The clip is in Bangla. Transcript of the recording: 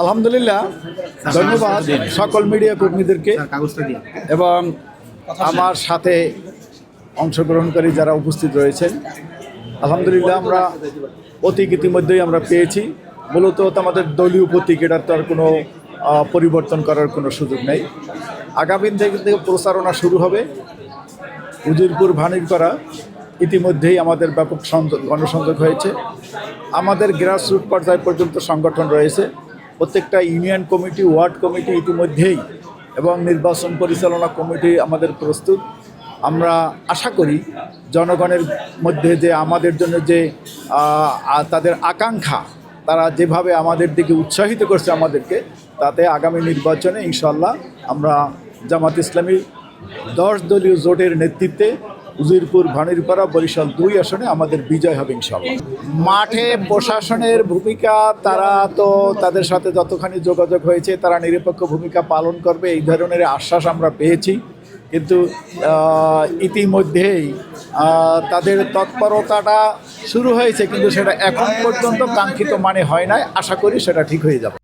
আলহামদুলিল্লাহ, ধন্যবাদ সকল মিডিয়া কর্মীদেরকে এবং আমার সাথে অংশগ্রহণকারী যারা উপস্থিত রয়েছেন। আলহামদুলিল্লাহ, আমরা প্রতীক ইতিমধ্যেই আমরা পেয়েছি। মূলত আমাদের দলীয় প্রতীক এটার তো আর কোনো পরিবর্তন করার কোনো সুযোগ নেই। আগামী থেকে থেকে প্রচারণা শুরু হবে। উজিরপুর ভানিরপাড়া ইতিমধ্যেই আমাদের ব্যাপক সংযোগ গণসংযোগ হয়েছে। আমাদের গ্রাসরুট পর্যায় পর্যন্ত সংগঠন রয়েছে। প্রত্যেকটা ইউনিয়ন কমিটি, ওয়ার্ড কমিটি ইতিমধ্যেই এবং নির্বাচন পরিচালনা কমিটি আমাদের প্রস্তুত। আমরা আশা করি জনগণের মধ্যে যে আমাদের জন্য যে তাদের আকাঙ্ক্ষা, তারা যেভাবে আমাদের দিকে উৎসাহিত করছে আমাদেরকে, তাতে আগামী নির্বাচনে ইনশাল্লাহ আমরা জামাত ইসলামী দশ দলীয় জোটের নেতৃত্বে উজিরপুর ভানিরপাড়া বরিশাল দুই আসনে আমাদের বিজয় হবে ইনশাল্লাহ মাঠে প্রশাসনের ভূমিকা, তারা তো তাদের সাথে যতখানি যোগাযোগ হয়েছে, তারা নিরপেক্ষ ভূমিকা পালন করবে, এই ধরনের আশ্বাস আমরা পেয়েছি। কিন্তু ইতিমধ্যেই তাদের তৎপরতাটা শুরু হয়েছে, কিন্তু সেটা এখন পর্যন্ত কাঙ্ক্ষিত মানে হয় নাই। আশা করি সেটা ঠিক হয়ে যাবে।